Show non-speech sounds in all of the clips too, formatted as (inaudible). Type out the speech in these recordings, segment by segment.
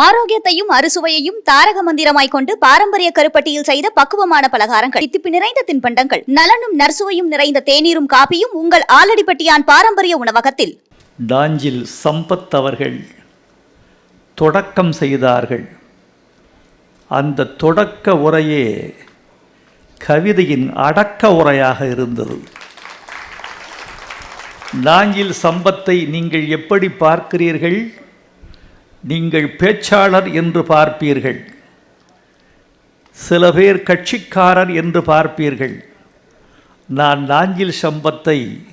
ஆரோக்கியத்தையும் அறுசுவையையும் தாரக மந்திரமாய் கொண்டு பாரம்பரிய கருப்பட்டியில் செய்த பக்குவமான பலகாரங்கள். தித்திப்பு நிறைந்த தின்பண்டங்கள். நலனும் நர்சுவையும் நிறைந்த தேநீரும் காப்பியும் உங்கள் ஆலடிப்பட்டியான் பாரம்பரிய உணவகத்தில். டாஞ்சில் சம்பத் அவர்கள் தொடக்கம் செய்தார்கள். அந்த தொடக்க உரையே கவிதையின் அடக்க உரையாக இருந்தது. டாஞ்சில் சம்பத்தை நீங்கள் எப்படி பார்க்கிறீர்கள்? நீங்கள் பேச்சாளர் என்று பார்ப்பீர்கள். சில பேர் கட்சிக்காரர் என்று பார்ப்பீர்கள். நான் நாஞ்சில் சம்பத்தை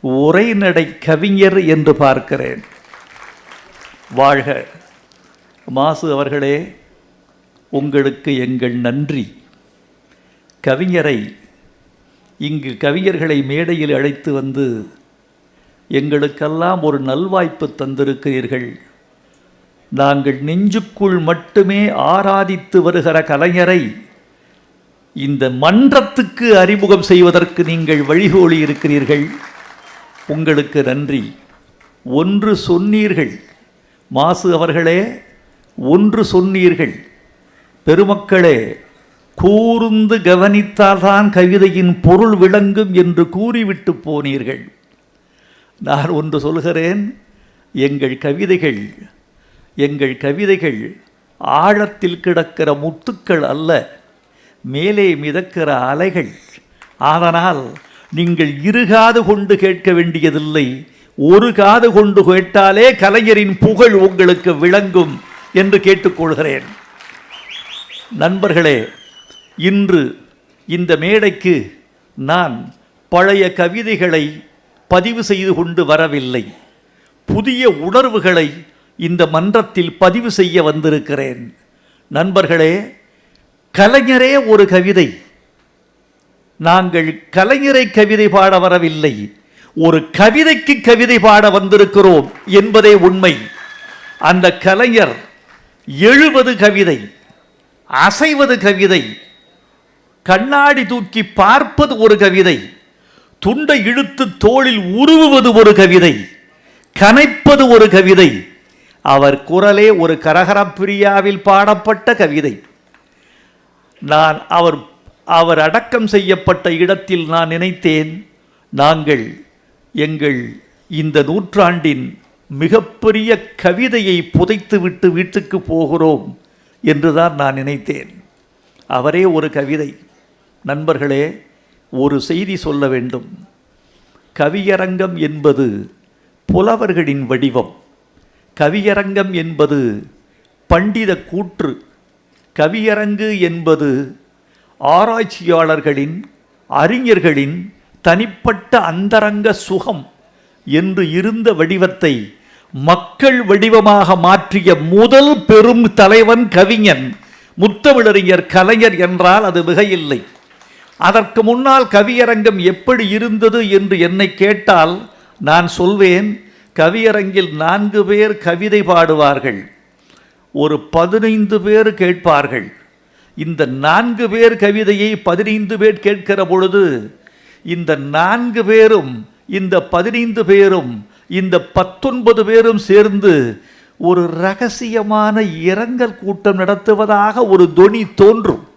உரைநடை கவிஞர் என்று பார்க்கிறேன். வாழ்க. மாசு அவர்களே உங்களுக்கு எங்கள் நன்றி. கவிஞரை இங்கு கவிஞர்களை மேடையில் அழைத்து வந்து எங்களுக்கெல்லாம் ஒரு நல்வாய்ப்பு தந்திருக்கிறீர்கள். நாங்கள் நெஞ்சுக்குள் மட்டுமே ஆராதித்து வருகிற கலைஞரை இந்த மன்றத்துக்கு அறிமுகம் செய்வதற்கு நீங்கள் வழிகோலி இருக்கிறீர்கள். உங்களுக்கு நன்றி. ஒன்று சொன்னீர்கள். மாசு அவர்களே ஒன்று சொன்னீர்கள். பெருமக்களே கூர்ந்து கவனித்தால்தான் கவிதையின் பொருள் விளங்கும் என்று கூறிவிட்டு போனீர்கள். நான் ஒன்று சொல்கிறேன் எங்கள் கவிதைகள் எங்கள் கவிதைகள் ஆழத்தில் கிடக்கிற முத்துக்கள் அல்ல மேலே மிதக்கிற அலைகள். ஆதனால் நீங்கள் இருகாது கொண்டு கேட்க வேண்டியதில்லை ஒரு காது கொண்டு கேட்டாலே கலைஞரின் புகழ் உங்களுக்கு விளங்கும் என்று கேட்டுக்கொள்கிறேன் நண்பர்களே இன்று இந்த மேடைக்கு நான் பழைய கவிதைகளை பதிவு செய்து கொண்டு வரவில்லை. புதிய உணர்வுகளை இந்த மன்றத்தில் பதிவு செய்ய வந்திருக்கிறேன். நண்பர்களே கலைஞரே ஒரு கவிதை. நாங்கள் கலைஞரை கவிதை பாட வரவில்லை. ஒரு கவிதைக்கு கவிதை பாட வந்திருக்கிறோம் என்பதே உண்மை. அந்த கலைஞர் எழுவது கவிதை அசைவது கவிதை கண்ணாடி தூக்கி பார்ப்பது ஒரு கவிதை துண்டை இழுத்து தோளில் உருவுவது ஒரு கவிதை கனைப்பது ஒரு கவிதை அவர் குரலே ஒரு கரகரப்பிரியாவில் பாடப்பட்ட கவிதை. நான் அவர் அவர் அடக்கம் செய்யப்பட்ட இடத்தில் நான் நினைத்தேன். நாங்கள் எங்கள் இந்த நூற்றாண்டின் மிகப்பெரிய கவிதையை புதைத்துவிட்டு வீட்டுக்கு போகிறோம் என்றுதான் நான் நினைத்தேன். அவரே ஒரு கவிதை. நண்பர்களே ஒரு செய்தி சொல்ல வேண்டும். கவியரங்கம் என்பது புலவர்களின் வடிவம். கவியரங்கம் என்பது பண்டித கூற்று. கவியரங்கு என்பது ஆராய்ச்சியாளர்களின் அறிஞர்களின் தனிப்பட்ட அந்தரங்க சுகம் என்று இருந்த வடிவத்தை மக்கள் வடிவமாக மாற்றிய முதல் பெரும் தலைவன் கவிஞன் முத்தமிழறிஞர் கலைஞர் என்றால் அது மிகையில்லை. அதற்கு முன்னால் கவியரங்கம் எப்படி இருந்தது என்று என்னை கேட்டால் நான் சொல்வேன் கவியரங்கில் நான்கு பேர் கவிதை பாடுவார்கள். ஒரு பதினைந்து பேர் கேட்பார்கள். இந்த நான்கு பேர் கவிதையை பதினைந்து பேர் கேட்கிற பொழுது இந்த நான்கு பேரும் இந்த பதினைந்து பேரும் இந்த பத்தொன்பது பேரும் சேர்ந்து ஒரு ரகசியமான இரங்கல் கூட்டம் நடத்துவதாக ஒரு தொனி தோன்றும்.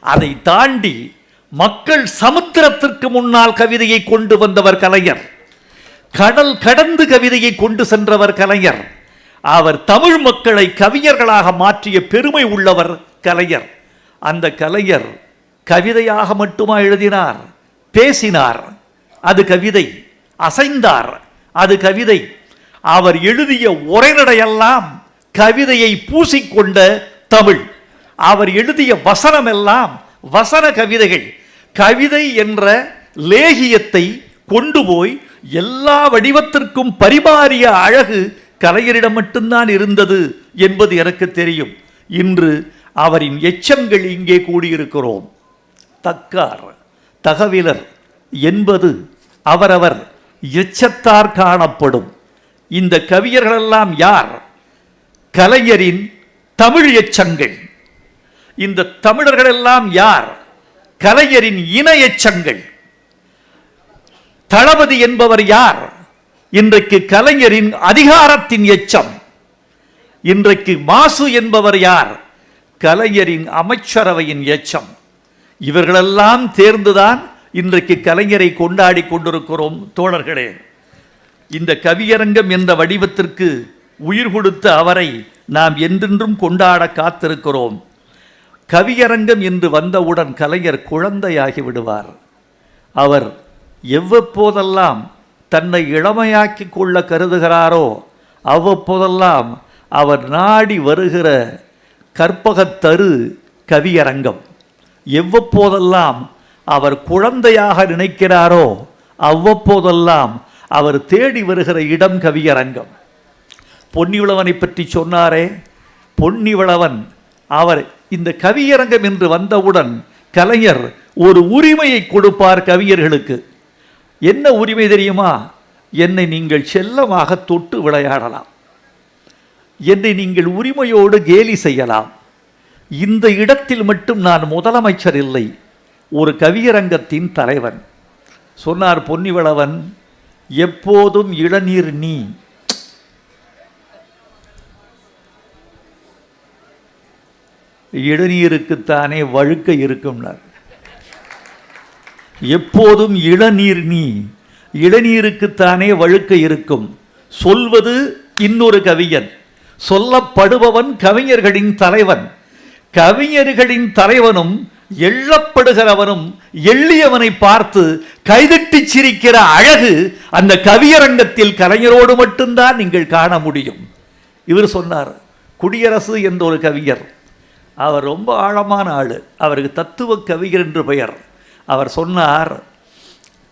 அதை தாண்டி மக்கள் சமுத்திரத்திற்கு முன்னால் கவிதையை கொண்டு வந்தவர் கலைஞர். கடல் கடந்து கவிதையை கொண்டு சென்றவர் கலைஞர். அவர் தமிழ் மக்களை கவிஞர்களாக மாற்றிய பெருமை உள்ளவர் கலைஞர். அந்த கலைஞர் கவிதையாக மட்டுமா எழுதினார்? பேசினார். அது கவிதை. அசைந்தார். அது கவிதை. அவர் எழுதிய உரைநடையெல்லாம் கவிதையை பூசிக்கொண்ட தமிழ். அவர் எழுதிய வசனமெல்லாம் வசன கவிதைகள். கவிதை என்ற லேகியத்தை கொண்டு போய் எல்லா வடிவத்திற்கும் பரிமாறிய அழகு கலைஞரிடம் மட்டும்தான் இருந்தது என்பது எனக்கு தெரியும். இன்று அவரின் எச்சங்கள் இங்கே கூடியிருக்கிறோம். தக்கார் தகவிலர் என்பது அவரவர் எச்சத்தார் காணப்படும். இந்த கவியர்களெல்லாம் யார்? கலைஞரின் தமிழ் எச்சங்கள். இந்த தமிழர்களெல்லாம் யார்? கலைஞரின் இன எச்சங்கள். தளபதி என்பவர் யார்? இன்றைக்கு கலைஞரின் அதிகாரத்தின் எச்சம். இன்றைக்கு மாசு என்பவர் யார்? கலைஞரின் அமைச்சரவையின் எச்சம். இவர்களெல்லாம் தேர்ந்துதான் இன்றைக்கு கலைஞரை கொண்டாடி கொண்டிருக்கிறோம் தோழர்களே. இந்த கவியரங்கம் என்ற வடிவத்திற்கு உயிர் கொடுத்த அவரை நாம் என்றென்றும் கொண்டாட காத்திருக்கிறோம். கவியரங்கம் என்று வந்தவுடன் கலைஞர் குழந்தையாகி விடுவார். அவர் எவ்வப்போதெல்லாம் தன்னை இளமையாக்கி கொள்ள கருதுகிறாரோ அவ்வப்போதெல்லாம் அவர் நாடி வருகிற கற்பகத்தரு கவியரங்கம். எவ்வப்போதெல்லாம் அவர் குழந்தையாக நினைக்கிறாரோ அவ்வப்போதெல்லாம் அவர் தேடி வருகிற இடம் கவியரங்கம். பொன்னிவளவனை பற்றி சொன்னாரே பொன்னிவளவன் அவர் இந்த கவியரங்கம் என்று வந்தவுடன் கலைஞர் ஒரு உரிமையை கொடுப்பார் கவியர்களுக்கு என்ன உரிமை தெரியுமா? என்னை நீங்கள் செல்லமாக தொட்டு விளையாடலாம். என்னை நீங்கள் உரிமையோடு கேலி செய்யலாம். இந்த இடத்தில் மட்டும் நான் முதலமைச்சர் இல்லை ஒரு கவியரங்கத்தின் தலைவன். சொன்னார் பொன்னிவளவன் எப்போதும் இளநீர் நீ. இளநீருக்குத்தானே வழுக்க இருக்கும்னார். எப்போதும் இளநீர் நீ. இளநீருக்குத்தானே வழுக்க இருக்கும். சொல்வது இன்னொரு கவிஞன். சொல்லப்படுபவன் கவிஞர்களின் தலைவன். கவிஞர்களின் தலைவனும் எள்ளப்படுகிறவனும் எள்ளியவனை பார்த்து கைதட்டி சிரிக்கிற அழகு அந்த கவியரங்கத்தில் கலைஞரோடு மட்டும்தான் நீங்கள் காண முடியும். இவர் சொன்னார் குடியரசு என்ற ஒரு கவிஞர். அவர் ரொம்ப ஆழமான ஆள். அவருக்கு தத்துவ கவிஞர் என்று பெயர். அவர் சொன்னார்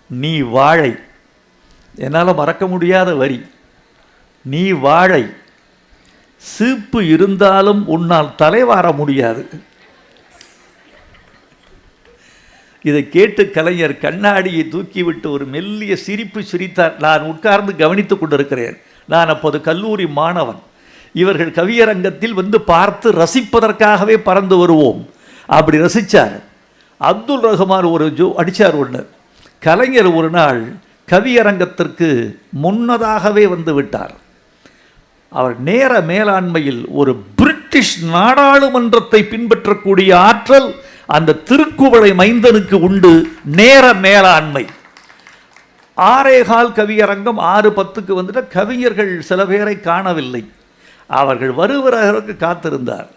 நீ வாழை. என்னால் மறக்க முடியாத வரி. நீ வாழை. சீப்பு இருந்தாலும் உன்னால் தலைவார முடியாது. இதை கேட்டு கலைஞர் கண்ணாடியை தூக்கிவிட்டு ஒரு மெல்லிய சிரிப்பு சிரித்தார். நான் உட்கார்ந்து கவனித்துக் கொண்டிருக்கிறேன். நான் அப்போது கல்லூரி மாணவன். இவர்கள் கவியரங்கத்தில் வந்து பார்த்து ரசிப்பதற்காகவே பறந்து வருவோம். அப்படி ரசித்தார் அப்துல் ரஹ்மான் ஒரு ஜோ அடித்தார் ஒன்று கலைஞர் ஒரு நாள் கவியரங்கத்திற்கு முன்னதாகவே வந்து விட்டார். அவர் நேர மேலாண்மையில் ஒரு பிரிட்டிஷ் நாடாளுமன்றத்தை பின்பற்றக்கூடிய ஆற்றல் அந்த திருக்குவளை மைந்தனுக்கு உண்டு நேர மேலாண்மை. ஆறேகால் கவியரங்கம் ஆறு பத்துக்கு வந்துட்டு கவிஞர்கள் சில பேரை காணவில்லை. அவர்கள் வருவதற்கு காத்திருந்தார்.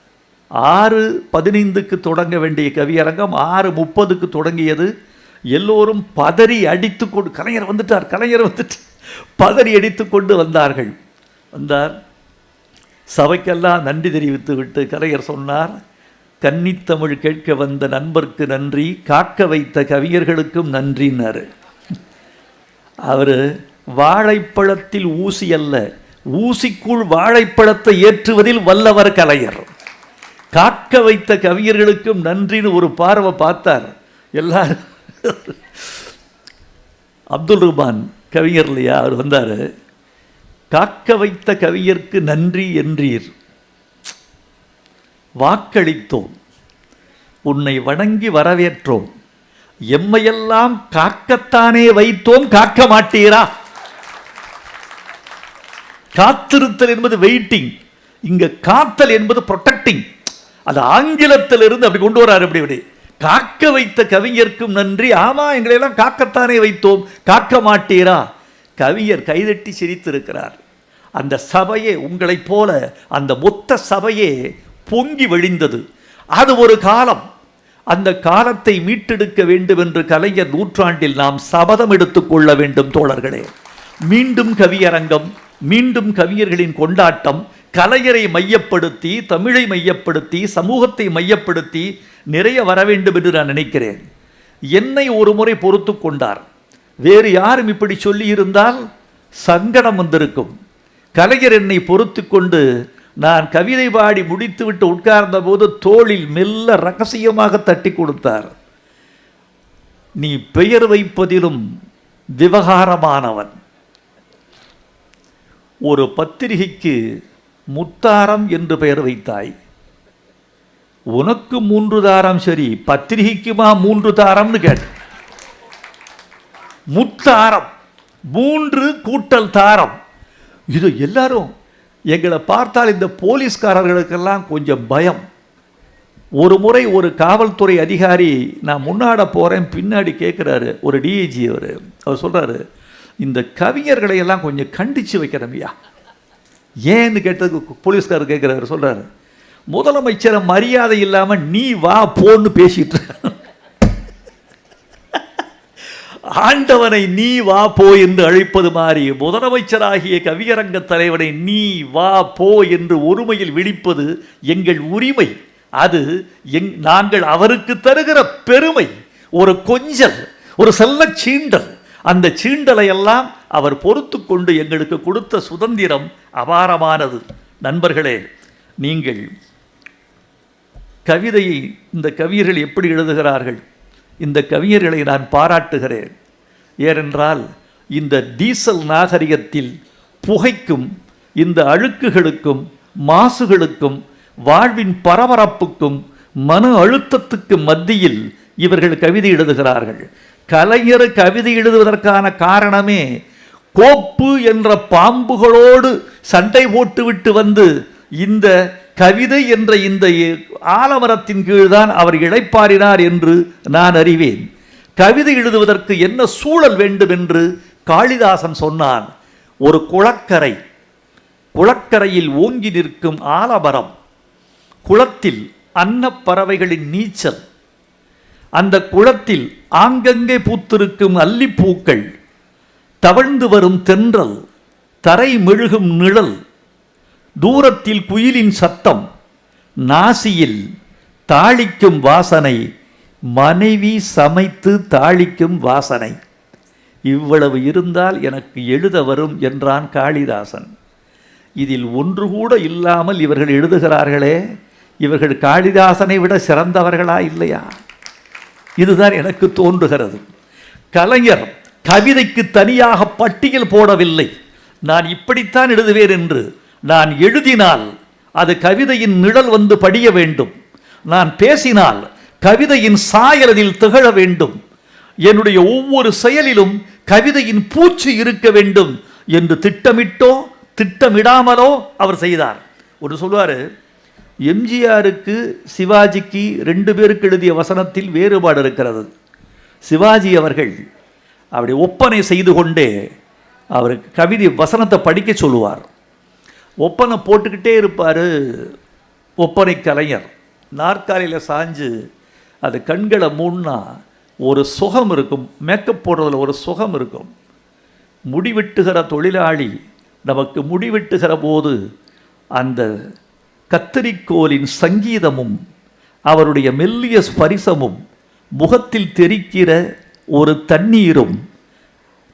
ஆறு பதினைந்துக்கு தொடங்க வேண்டிய கவியரங்கம் ஆறு முப்பதுக்கு தொடங்கியது. எல்லோரும் பதறி அடித்து கொண்டு கலைஞர் வந்துட்டார் கலைஞர் வந்துட்டு பதறி அடித்து கொண்டு வந்தார்கள். வந்தார். சபைக்கெல்லாம் நன்றி தெரிவித்து விட்டு கலைஞர் சொன்னார் கன்னித்தமிழ் கேட்க வந்த நண்பர்க்கு நன்றி காக்க வைத்த கவிஞர்களுக்கும் நன்றினார் அவர் வாழைப்பழத்தில் ஊசி அல்ல ஊசிக்குள் வாழைப்பழத்தை ஏற்றுவதில் வல்லவர் கலைஞர். காக்க வைத்த கவிஞர்களுக்கும் நன்றின்னு ஒரு பார்வை பார்த்தார். எல்லாரும் அப்துல் ரஹ்மான் கவிஞர் இல்லையா? அவர் வந்தார். காக்க வைத்த கவியர்க்கு நன்றி என்றீர். வாக்களித்தோம். உன்னை வணங்கி வரவேற்றோம். எம்மையெல்லாம் காக்கத்தானே வைத்தோம். காக்க மாட்டீரா? காத்திருத்தல் என்பது வெயிட்டிங் இங்க காத்தல் என்பது ப்ரொடெக்டிங் அது ஆங்கிலத்திலிருந்து அப்படி கொண்டு வராரு அப்படி அப்படி. காக்க வைத்த கவிஞருக்கும் நன்றி. ஆமா எங்களையெல்லாம் காக்கத்தானே வைத்தோம். காக்க மாட்டீரா? கவிஞர் கைதட்டி சிரித்திருக்கிறார். அந்த சபையே உங்களைப் போல அந்த மொத்த சபையே பொங்கி வழிந்தது. அது ஒரு காலம். அந்த காலத்தை மீட்டெடுக்க வேண்டும் என்று கலைஞர் நூற்றாண்டில் நாம் சபதம் எடுத்துக்கொள்ள வேண்டும் தோழர்களே. மீண்டும் கவியரங்கம் மீண்டும் கவியர்களின் கொண்டாட்டம் கலைஞரை மையப்படுத்தி தமிழை மையப்படுத்தி சமூகத்தை மையப்படுத்தி நிறைய வர வேண்டும் என்று நான் நினைக்கிறேன். என்னை ஒரு முறை பொறுத்து கொண்டார். வேறு யாரும் இப்படி சொல்லியிருந்தால் சங்கடம் வந்திருக்கும். கலைஞர் என்னை பொறுத்து கொண்டு நான் கவிதை பாடி முடித்துவிட்டு உட்கார்ந்த போது தோளில் மெல்ல ரகசியமாக தட்டி கொடுத்தார். நீ பெயர் வைப்பதிலும் விவகாரமானவன். ஒரு பத்திரிகைக்கு முத்தாரம் என்று பெயர் வைத்தாய். உனக்கு மூன்று தாரம் சரி பத்திரிகைக்குமா மூன்று தாரம்னு கேட்ட முத்தாரம் மூன்று கூட்டல் தாரம். இது எல்லாரும் எங்களை பார்த்தால் இந்த போலீஸ்காரர்களுக்கெல்லாம் கொஞ்சம் பயம். ஒரு முறை ஒரு காவல்துறை அதிகாரி நான் முன்னாட போகிறேன் பின்னாடி கேட்குறாரு ஒரு டிஐஜி அவர். அவர் சொல்கிறாரு இந்த கவிஞர்களை எல்லாம் கொஞ்சம் கண்டித்து வைக்கிறமையா ஏன்னு கேட்டதுக்கு போலீஸ்காரர் கேட்குறாரு சொல்கிறாரு முதலமைச்சரை மரியாதை இல்லாமல் நீ வா போன்னு பேசிட்டு இருக்க. ஆண்டவனை நீ வா போ என்று அழைப்பது மாறி முதலமைச்சராகிய கவியரங்க தலைவனை நீ வா போ என்று ஒருமையில் விழிப்பது எங்கள் உரிமை. அது எங் நாங்கள் அவருக்கு தருகிற பெருமை. ஒரு கொஞ்சல் ஒரு செல்ல சீண்டல். அந்த சீண்டலையெல்லாம் அவர் பொறுத்து கொண்டு எங்களுக்கு கொடுத்த சுதந்திரம் அபாரமானது. நண்பர்களே நீங்கள் கவிதையை இந்த கவியர்கள் எப்படி எழுதுகிறார்கள்? இந்த கவியர்களை நான் பாராட்டுகிறேன். ஏனென்றால் இந்த டீசல் நாகரிகத்தில் புகைக்கும் இந்த அழுக்குகளுக்கும் மாசுகளுக்கும் வாழ்வின் பரபரப்புக்கும் மன அழுத்தத்துக்கு மத்தியில் இவர்கள் கவிதை எழுதுகிறார்கள். கலைஞர் கவிதை எழுதுவதற்கான காரணமே கோப்பு என்ற பாம்புகளோடு சண்டை போட்டுவிட்டு வந்து இந்த கவிதை என்ற இந்த ஆலமரத்தின் கீழ்தான் அவர் இளைப்பாறினார் என்று நான் அறிவேன். கவிதை எழுதுவதற்கு என்ன சூழல் வேண்டும் என்று காளிதாசன் சொன்னான். ஒரு குளக்கரை குளக்கரையில் ஓங்கி நிற்கும் ஆலமரம் குளத்தில் அன்னப்பறவைகளின் நீச்சல் அந்த குளத்தில் ஆங்கங்கே பூத்திருக்கும் அல்லிப்பூக்கள் தவழ்ந்து வரும் தென்றல் தரை மெழுகும் நிழல் தூரத்தில் குயிலின் சத்தம் நாசியில் தாளிக்கும் வாசனை மனைவி சமைத்து தாளிக்கும் வாசனை. இவ்வளவு இருந்தால் எனக்கு எழுத வரும் என்றான் காளிதாசன். இதில் ஒன்று கூட இல்லாமல் இவர்கள் எழுதுகிறார்களே இவர்கள் காளிதாசனை விட சிறந்தவர்களா இல்லையா? இதுதான் எனக்கு தோன்றுகிறது. கலைஞர் கவிதைக்கு தனியாக பட்டியல் போடவில்லை. நான் இப்படித்தான் எழுதுவேன் என்று நான் எழுதினால் அது கவிதையின் நிழல் வந்து படிய வேண்டும். நான் பேசினால் கவிதையின் சாயலதில் திகழ வேண்டும். என்னுடைய ஒவ்வொரு செயலிலும் கவிதையின் பூச்சு இருக்க வேண்டும் என்று திட்டமிட்டோ திட்டமிடாமலோ அவர் செய்தார். ஒரு சொல்லுவார் எம்ஜிஆருக்கு சிவாஜிக்கு ரெண்டு பேருக்கு எழுதிய வசனத்தில் வேறுபாடு இருக்கிறது. சிவாஜி அவர்கள் அப்படி ஒப்பனை செய்து கொண்டே அவருக்கு கவிதை வசனத்தை படிக்க சொல்லுவார். ஒப்பனை போட்டுக்கிட்டே இருப்பார் ஒப்பனை கலைஞர். நாற்காலியில் சாஞ்சு அது கண்களை மூடினா ஒரு சுகம் இருக்கும் மேக்கப் போடுறதுல ஒரு சுகம் இருக்கும். முடிவெட்டுகிற தொழிலாளி நமக்கு முடிவெட்டுகிற போது அந்த கத்தரிக்கோலின் சங்கீதமும் அவருடைய மெல்லிய ஸ்பரிசமும் முகத்தில் தெரிக்கிற ஒரு தண்ணீரும்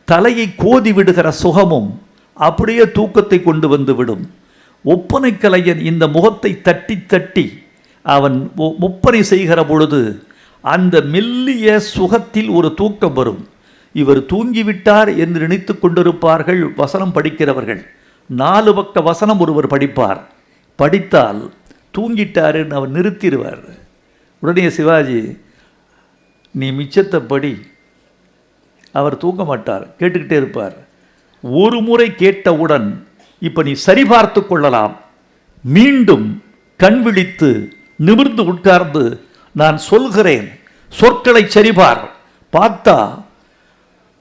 தலையை கோதி விடுகிற சுகமும் அப்படியே தூக்கத்தை கொண்டு வந்து விடும். ஒப்பனை கலைஞன் இந்த முகத்தை தட்டி தட்டி அவன் ஒ- ஒப்பனை செய்கிற பொழுது அந்த மெல்லிய சுகத்தில் ஒரு தூக்கம் வரும். இவர் தூங்கிவிட்டார் என்று நினைத்து கொண்டிருப்பார்கள் வசனம் படிக்கிறவர்கள். நாலு பக்க வசனம் ஒருவர் படிப்பார். படித்தால் தூங்கிட்டாருன்னு அவர் நிறுத்திடுவார். உடனே சிவாஜி நீ மிச்சத்தை படி அவர் தூங்க மாட்டார் கேட்டுக்கிட்டே இருப்பார். ஒரு முறை கேட்டவுடன் இப்போ நீ சரிபார்த்து கொள்ளலாம். மீண்டும் கண் விழித்து நிமிர்ந்து உட்கார்ந்து நான் சொல்கிறேன். சொற்களை சரிபார் பார்த்தா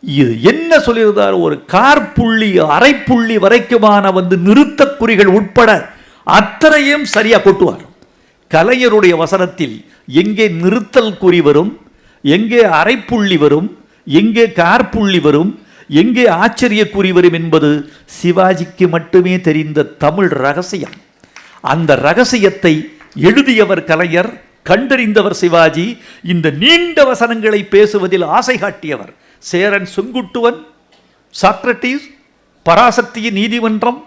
இது என்ன சொல்லியிருந்தார்? ஒரு கார்புள்ளி அரைப்புள்ளி வரைக்குமான வந்து நிறுத்தக் குறிகள் உட்பட அத்தனையும் சரியாக கொட்டுவார். கலைஞருடைய வசனத்தில் எங்கே நிறுத்தல் குறி வரும் எங்கே அரைப்புள்ளி வரும் எங்கே கார்புள்ளி வரும் எங்கே ஆச்சரிய குறி வரும் என்பது சிவாஜிக்கு மட்டுமே தெரிந்த தமிழ் ரகசியம். அந்த ரகசியத்தை எழுதியவர் கலைஞர் கண்டறிந்தவர் சிவாஜி இந்த நீண்ட வசனங்களை பேசுவதில் ஆசை காட்டியவர். சேரன் செங்குட்டுவன் சாக்ரட்டிஸ் பராசக்தியின் நீதிமன்றம்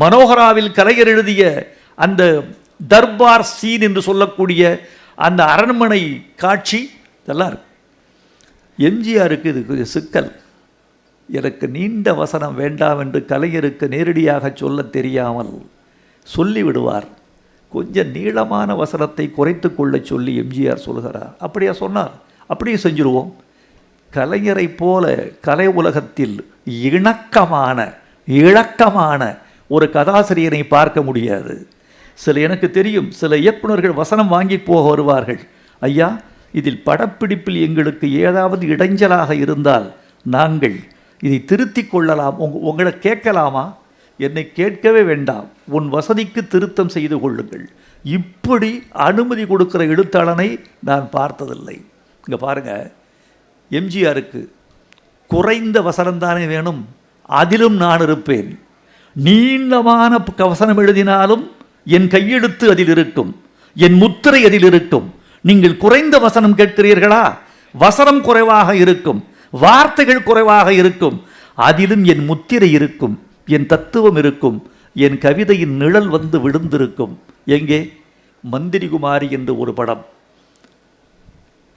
மனோகராவில் கலைஞர் எழுதிய அந்த தர்பார் சீன் என்று சொல்லக்கூடிய அந்த அரண்மனை காட்சி இதெல்லாம் இருக்கு எம்ஜிஆருக்கு இது சிக்கல். எனக்கு நீண்ட வசனம் வேண்டாம் என்று கலைஞருக்கு நேரடியாக சொல்லத் தெரியாமல் சொல்லிவிடுவார் கொஞ்சம் நீளமான வசனத்தை குறைத்து கொள்ள சொல்லி எம்ஜிஆர் சொல்கிறார். அப்படியா சொன்னார். அப்படியே செஞ்சுருவோம். கலைஞரைப் போல கலை உலகத்தில் இணக்கமான இழக்கமான ஒரு கதாசிரியனை பார்க்க முடியாது. சில எனக்கு தெரியும் சில இயக்குனர்கள் வசனம் வாங்கி போக வருவார்கள். ஐயா இதில் படப்பிடிப்பில் எங்களுக்கு ஏதாவது இடைஞ்சலாக இருந்தால் நாங்கள் இதை திருத்திக் கொள்ளலாம். உங் உங்களை கேட்கலாமா? என்னை கேட்கவே வேண்டாம். உன் வசதிக்கு திருத்தம் செய்து கொள்ளுங்கள். இப்படி அனுமதி கொடுக்கிற எழுத்தாளனை நான் பார்த்ததில்லை. இங்கே பாருங்கள் எம்ஜிஆருக்கு குறைந்த வசனம்தானே வேணும்? அதிலும் நான் இருப்பேன். நீளமான கவசனம் எழுதினாலும் என் கையெழுத்து அதில் இருக்கும் என் முத்திரை அதில் இருக்கும். நீங்கள் குறைந்த வசனம் கேட்கிறீர்களா? வசனம் குறைவாக இருக்கும் வார்த்தைகள் குறைவாக இருக்கும். அதிலும் என் முத்திரை இருக்கும் என் தத்துவம் இருக்கும் என் கவிதையின் நிழல் வந்து விழுந்திருக்கும். எங்கே? மந்திரிகுமாரி என்று ஒரு படம்.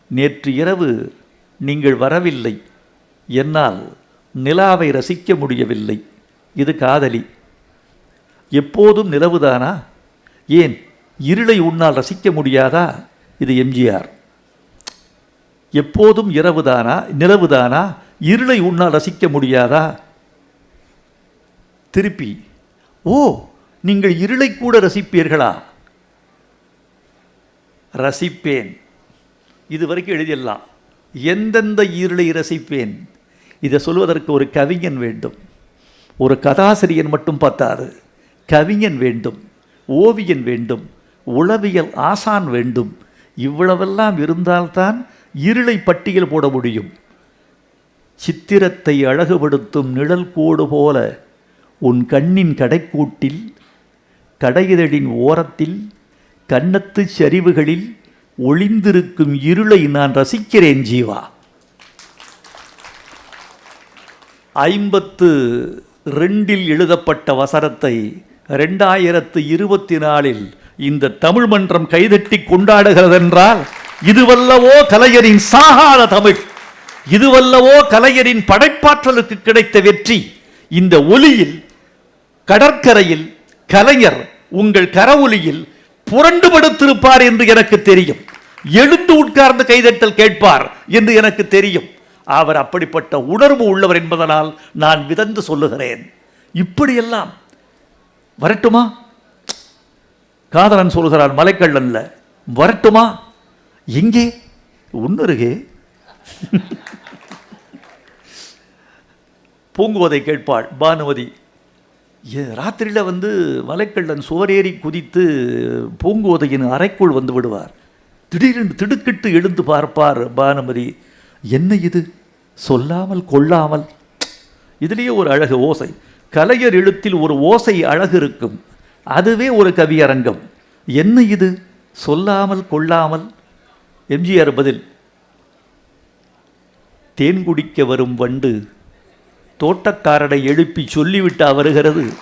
நேற்று இரவு நீங்கள் வரவில்லை. என்னால் நிலாவை ரசிக்க முடியவில்லை. இது காதலி. எப்போதும் நிலவுதானா? ஏன் இருளை உன்னால் ரசிக்க முடியாதா? இது எம்ஜிஆர். எப்போதும் இரவுதானா? நிலவுதானா? இருளை உன்னால் ரசிக்க முடியாதா? திருப்பி ஓ நீங்கள் இருளை கூட ரசிப்பீர்களா? ரசிப்பேன். இது வரைக்கும் எழுதிடலாம் எந்தெந்த இருளை ரசிப்பேன்? இதை சொல்வதற்கு ஒரு கவிஞன் வேண்டும். ஒரு கதாசிரியன் மட்டும் பார்த்தாரு. கவிஞன் வேண்டும் ஓவியன் வேண்டும் உளவியல் ஆசான் வேண்டும். இவ்வளவெல்லாம் இருந்தால்தான் இருளை பட்டியல் போட முடியும். சித்திரத்தை அழகுபடுத்தும் நிழல் கோடு போல உன் கண்ணின் கடைக்கூட்டில் கடையிதழின் ஓரத்தில் கன்னத்து சரிவுகளில் ஒளிந்திருக்கும் இருளை நான் ரசிக்கிறேன் ஜீவா. ஐம்பத்து ரெண்டில் எழுதப்பட்ட வசனத்தை ரெண்டாயிரத்து இருபத்தி நாலில் இந்த தமிழ் மன்றம் கைதட்டி கொண்டாடுகிறதென்றால் இதுவல்லவோ கலைஞரின் சாகாத தமிழ் இதுவல்லவோ கலைஞரின் படைப்பாற்றலுக்கு கிடைத்த வெற்றி. இந்த ஒலியில் கடற்கரையில் கலைஞர் உங்கள் கரவொலியில் புரண்டு படுத்திருப்பார் என்று எனக்கு தெரியும். எழுந்து உட்கார்ந்து கைதட்டல் கேட்பார் என்று எனக்கு தெரியும். அவர் அப்படிப்பட்ட உணர்வு உள்ளவர் என்பதனால் நான் விதந்து சொல்லுகிறேன். இப்படியெல்லாம் வரட்டுமா? காதலன் சொல்கிறான் மலைக்கள்ளன்ல வரட்டுமா? எங்கே? உன்னருகே (laughs) பூங்குவதை கேட்பாள் பானுமதி ஏ ராத்திரியில் வந்து மலைக்கள்ளன் சுவரேறி குதித்து பூங்குவதையின் அறைக்குள் வந்து விடுவார். திடீரென்று திடுக்கிட்டு எழுந்து பார்ப்பார் பானுமதி. என்ன இது? சொல்லாமல் கொள்ளாமல். இதுலேயே ஒரு அழகு ஓசை. கலைஞர் எழுத்தில் ஒரு ஓசை அழகு இருக்கும். அதுவே ஒரு கவியரங்கம். என்ன இது? சொல்லாமல் கொள்ளாமல். எம்ஜிஆர் பதில் தேன் குடிக்க வரும் வண்டு தோட்டக்காரனை எழுப்பி சொல்லிவிட்டா வருகிறது.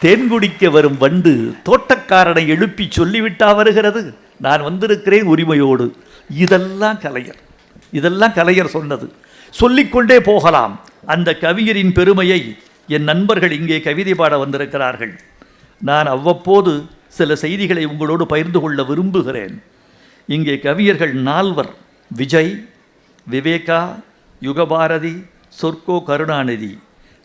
தேன் குடிக்க வரும் வண்டு தோட்டக்காரனை எழுப்பி சொல்லிவிட்டா வருகிறது. நான் வந்திருக்கிறேன் உரிமையோடு. இதெல்லாம் கலைஞர். இதெல்லாம் கலைஞர் சொன்னது. சொல்லிக்கொண்டே போகலாம். அந்த கவிஞரின் பெருமையை என் நண்பர்கள் இங்கே கவிதை பாட வந்திருக்கிறார்கள். நான் அவ்வப்போது சில செய்திகளை உங்களோடு பகிர்ந்து கொள்ள விரும்புகிறேன். இங்கே கவிஞர்கள் நால்வர். விஜய் விவேகா யுகபாரதி சொர்க்கோ கருணாநிதி.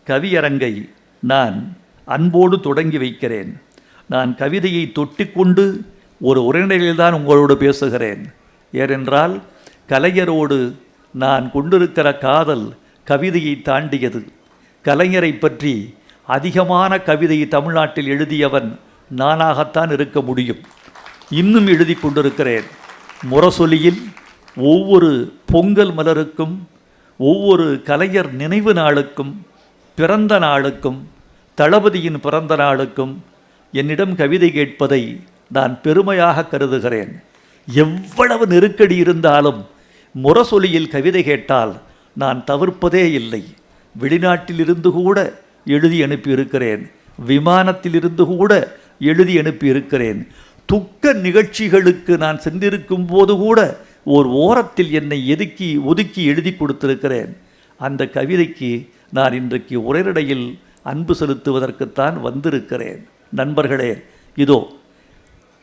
கவியரங்கை நான் அன்போடு தொடங்கி வைக்கிறேன். நான் கவிதையை தொட்டிக்கொண்டு ஒரு உரைநடையில்தான் உங்களோடு பேசுகிறேன். ஏனென்றால் கலைஞரோடு நான் கொண்டிருக்கிற காதல் கவிதையை தாண்டியது. கலைஞரை பற்றி அதிகமான கவிதையை தமிழ்நாட்டில் எழுதியவன் நானாகத்தான் இருக்க முடியும். இன்னும் எழுதி கொண்டிருக்கிறேன். முரசொலியில் ஒவ்வொரு பொங்கல் மலருக்கும் ஒவ்வொரு கலைஞர் நினைவு நாளுக்கும் பிறந்த நாளுக்கும் தளபதியின் பிறந்த நாளுக்கும் என்னிடம் கவிதை கேட்பதை நான் பெருமையாக கருதுகிறேன். எவ்வளவு நெருக்கடி இருந்தாலும் முரசொலியில் கவிதை கேட்டால் நான் தவிர்ப்பதே இல்லை. வெளிநாட்டிலிருந்து கூட எழுதி அனுப்பியிருக்கிறேன். விமானத்திலிருந்து கூட எழுதி அனுப்பியிருக்கிறேன். துக்க நிகழ்ச்சிகளுக்கு நான் சென்றிருக்கும் போது கூட ஓர் ஓரத்தில் என்னை எதுக்கி ஒதுக்கி எழுதி கொடுத்திருக்கிறேன். அந்த கவிதைக்கு நான் இன்றைக்கு உரைநடையில் அன்பு செலுத்துவதற்குத்தான் வந்திருக்கிறேன். நண்பர்களே இதோ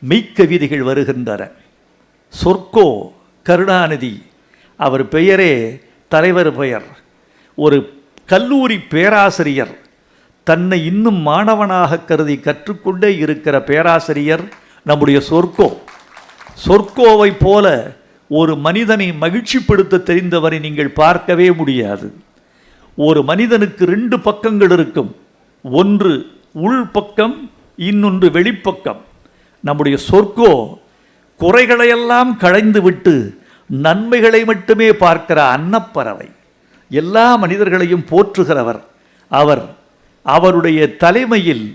மெய்க்கவிதைகள் வருகின்றன. சொர்க்கோ கருணாநிதி அவர் பெயரே தலைவர் பெயர். ஒரு கல்லூரி பேராசிரியர் தன்னை இன்னும் மாணவனாக கருதி கற்றுக்கொண்டே இருக்கிற பேராசிரியர் நம்முடைய சொர்க்கோ. சொர்க்கோவை போல ஒரு மனிதனை மகிழ்ச்சிப்படுத்த தெரிந்தவரை நீங்கள் பார்க்கவே முடியாது. ஒரு மனிதனுக்கு ரெண்டு பக்கங்கள் இருக்கும். ஒன்று உள்பக்கம் இன்னொன்று வெளிப்பக்கம். நம்முடைய சொர்க்கோ குறைகளையெல்லாம் களைந்து விட்டு நன்மைகளை மட்டுமே பார்க்கிற அன்னப்பறவை. எல்லா மனிதர்களையும் போற்றுகிறவர். அவர் அவருடைய தலைமையில்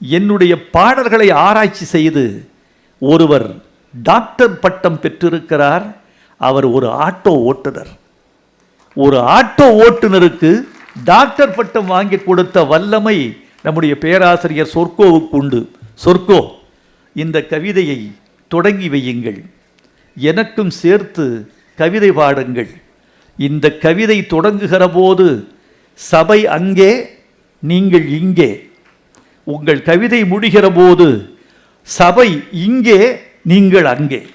என்னுடைய பாடல்களை ஆராய்ச்சி செய்து ஒருவர் டாக்டர் பட்டம் பெற்றிருக்கிறார். அவர் ஒரு ஆட்டோ ஓட்டுநர். ஒரு ஆட்டோ ஓட்டுநருக்கு டாக்டர் பட்டம் வாங்கி கொடுத்த வல்லமை நம்முடைய பேராசிரியர் சொர்க்கோவுக்கு உண்டு. சொர்க்கோ இந்த கவிதையை தொடங்கி வையுங்கள். எனக்கும் சேர்த்து கவிதை பாடுங்கள். இந்த கவிதை தொடங்குகிற போது சபை அங்கே நீங்கள் இங்கே. உங்கள் கவிதை முடிகிற போது சபை இங்கே நீங்கள் அங்கே.